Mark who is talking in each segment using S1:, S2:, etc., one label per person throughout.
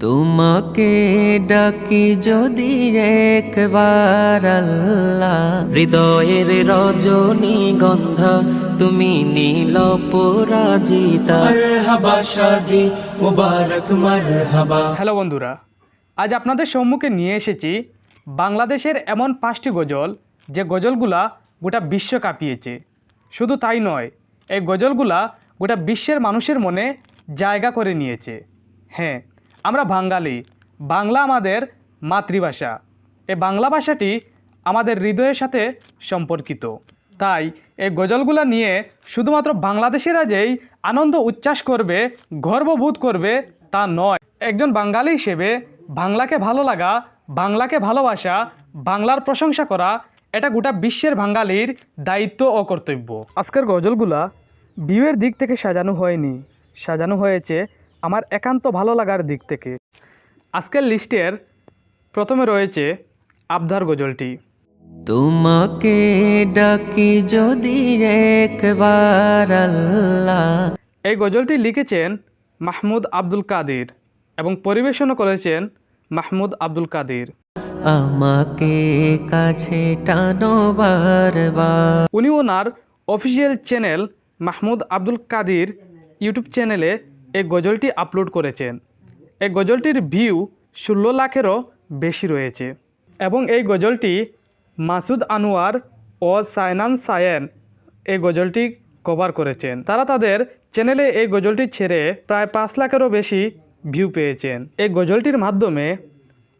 S1: তোমাকে ডাকি যদি একবার আল্লাহ।
S2: হৃদয়ের রজনী গন্ধা তুমি নীল পরাজিতা।
S3: মারহাবা শাদি মুবারক মারহাবা।
S4: হ্যালো বন্ধুরা আজ আপনাদের সম্মুখে নিয়ে এসেছি বাংলাদেশের এমন পাঁচটি গজল যে গজলগুলা গোটা বিশ্ব কাঁপিয়েছে। শুধু তাই নয় এই গজলগুলা গোটা বিশ্বের মানুষের মনে জায়গা করে নিয়েছে। হ্যাঁ আমরা বাঙালি। বাংলা আমাদের মাতৃভাষা। এই বাংলা ভাষাটি আমাদের হৃদয়ের সাথে সম্পর্কিত। তাই এই গজলগুলা নিয়ে শুধুমাত্র বাংলাদেশিরা যেই আনন্দ উচ্ছ্বাস করবে, গর্ববোধ করবে, তা নয়। একজন বাঙালি হিসেবে বাংলাকে ভালো লাগা, বাংলাকে ভালোবাসা, বাংলার প্রশংসা করা, এটা গোটা বিশ্বের বাঙালির দায়িত্ব ও কর্তব্য। আজকের গজলগুলা বিয়ের দিক থেকে সাজানো হয়নি। সাজানো হয়েছে আমার একান্ত ভালো লাগার দিক থেকে। আজকের লিস্টের প্রথমে রয়েছে আবদার গজলটি।
S1: তোমাকে ডাকি যদি একবার আল্লাহ।
S4: এই গজলটি লিখেছেন মাহমুদ আব্দুল কাদির এবং পরিবেশনও করেছেন মাহমুদ আব্দুল কাদির।
S1: আমাকে কাছে টানো বারবার।
S4: উনি ওনার official channel Mahmud Abdul Kadir YouTube চ্যানেলে এই গজলটি আপলোড করেছেন। এই গজলটির ভিউ ষোলো লাখেরও বেশি রয়েছে এবং এই গজলটি মাসুদ আনোয়ার ও সায়নান সায়েন এই গজলটি কভার করেছেন। তারা তাদের চ্যানেলে এই গজলটি ছেড়ে প্রায় পাঁচ লাখেরও বেশি ভিউ পেয়েছেন। এই গজলটির মাধ্যমে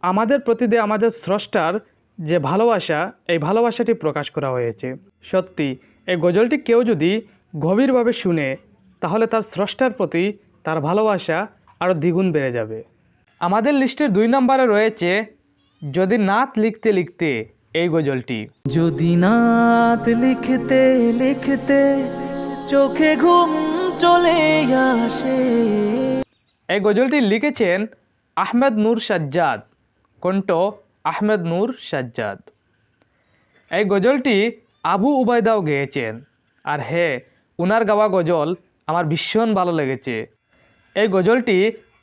S4: আমাদের প্রতি যে আমাদের স্রষ্টার যে ভালোবাসা, এই ভালোবাসাটি প্রকাশ করা হয়েছে। সত্যি, এই গজলটি কেউ যদি গভীরভাবে শুনে, তাহলে তার স্রষ্টার প্রতি তার ভালোবাসা আরও দ্বিগুণ বেড়ে যাবে। আমাদের লিস্টের দুই নম্বরে রয়েছে যদি নাত লিখতে লিখতে এই গজলটি।
S2: যদি নাত লিখতে লিখতে চোখে ঘুম চলে আসে।
S4: এই গজলটি লিখেছেন আহমেদ নূর সাজ্জাদ কণ্ঠ আহমেদ নূর সাজ্জাদ। এই গজলটি আবু উবায়দাও গেয়েছেন। আর হ্যাঁ উনার গাওয়া গজল আমার ভীষণ ভালো লেগেছে। এই গজলটি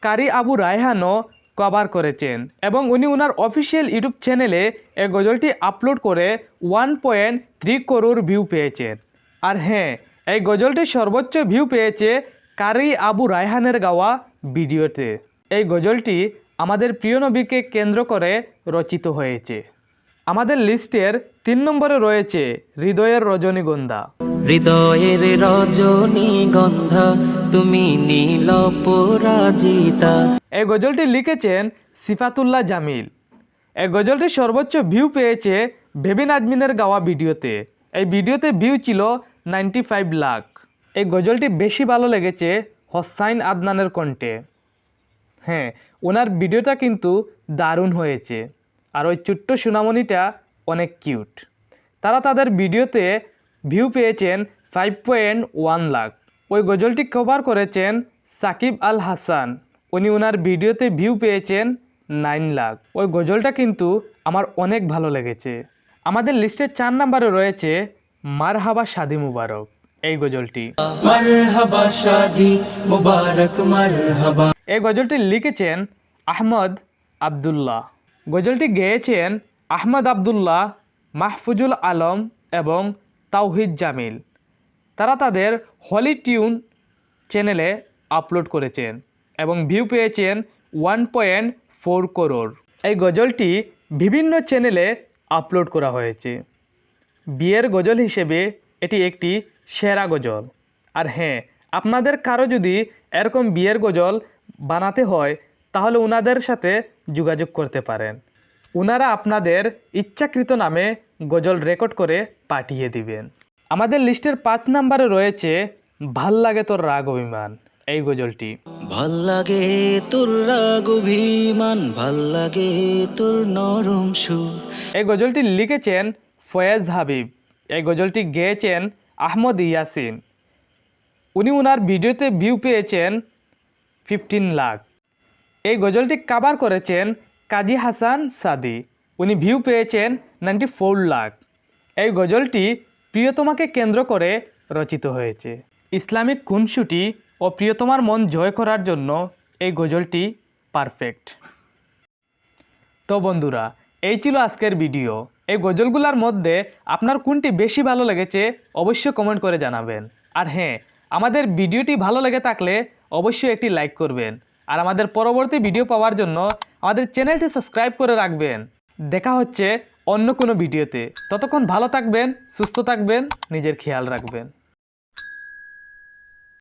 S4: কারি আবু রায়হানও কভার করেছেন এবং উনি উনার অফিসিয়াল ইউটিউব চ্যানেলে এই গজলটি আপলোড করে one point three crore view পেয়েছেন। আর হ্যাঁ এই গজলটি সর্বোচ্চ ভিউ পেয়েছে কারি আবু রায়হানের গাওয়া ভিডিওতে এই গজলটি আমাদের প্রিয় নবীকে কেন্দ্র করে রচিত হয়েছে। আমাদের লিস্টের তিন নম্বরে রয়েছে হৃদয়ের রজনীগন্ধা
S2: হৃদয়ের রজনীগন্ধা তুমি নীল পরাজিতা।
S4: এই গজলটি লিখেছেন সিফাতুল্লাহ জামিল। এই গজলটি সর্বোচ্চ ভিউ পেয়েছে ভেবিন আজমিনের গাওয়া ভিডিওতে। এই ভিডিওতে ভিউ ছিল নাইনটি ফাইভ লাখ। এই গজলটি বেশি ভালো লেগেছে হোসাইন আদনানের কণ্ঠে। হ্যাঁ ওনার ভিডিওটা কিন্তু দারুণ হয়েছে। আর ওই ছোট্ট সুনামণিটা অনেক কিউট। তারা তাদের ভিডিওতে ভিউ পেয়েছেন ফাইভ পয়েন্ট ওয়ান লাখ। ওই গজলটি কভার করেছেন সাকিব আল হাসান। উনি ওনার ভিডিওতে ভিউ পেয়েছেন নাইন লাখ। ওই গজলটা কিন্তু আমার অনেক ভালো লেগেছে। আমাদের লিস্টের চার নম্বরে রয়েছে মারহাবা শাদি মুবারক। এই গজলটি। এই গজলটি লিখেছেন আহমদ আবদুল্লাহ। গজলটি গেয়েছেন আহমদ আবদুল্লাহ, মাহফুজুল আলম এবং তাওহিদ জামিল। তারা তাদের হলি টিউন চ্যানেলে আপলোড করেছেন এবং ভিউ পেয়েছেন ওয়ান পয়েন্ট ফোর করোর এই গজলটি বিভিন্ন চ্যানেলে আপলোড করা হয়েছে। বিয়ের গজল হিসেবে এটি একটি সেরা গজল। আর হ্যাঁ আপনাদের কারও যদি এরকম বিয়ের গজল বানাতে হয় তাহলে ওনাদের সাথে যোগাযোগ করতে পারেন। ওনারা আপনাদের ইচ্ছাকৃত নামে গজল রেকর্ড করে পাঠিয়ে দিবেন। আমাদের লিস্টের পাঁচ নাম্বারে রয়েছে ভালো লাগে তোর রাগ অভিমান এই গজলটি।
S2: ভালো লাগে তোর রাগ অভিমান ভালো লাগে তোর নরম সুর
S4: এই গজলটি লিখেছেন ফয়েজ হাবিব। এই গজলটি গেয়েছেন আহমদ ইয়াসিন। উনি ওনার ভিডিওতে ভিউ পেয়েছেন ফিফটিন লাখ এই গজলটি কাবার করেছেন কাজী হাসান সাদি। উনি ভিউ পেয়েছেন নাইনটি ফোর লাখ। এই গজলটি প্রিয়তমাকে কেন্দ্র করে রচিত হয়েছে। ইসলামিক খুনসুটি ও প্রিয়তমার মন জয় করার জন্য এই গজলটি পারফেক্ট তো বন্ধুরা, এই ছিল আজকের ভিডিও এই গজলগুলোর মধ্যে আপনার কোনটি বেশি ভালো লেগেছে অবশ্যই কমেন্ট করে জানাবেন। আর হ্যাঁ আমাদের ভিডিওটি ভালো লেগে থাকলে অবশ্যই একটি লাইক করবেন। আর আমাদের পরবর্তী ভিডিও পাওয়ার জন্য আমাদের চ্যানেলটি সাবস্ক্রাইব করে রাখবেন। দেখা হচ্ছে অন্য কোনো ভিডিওতে ততক্ষণ ভালো থাকবেন, সুস্থ থাকবেন, নিজের খেয়াল রাখবেন।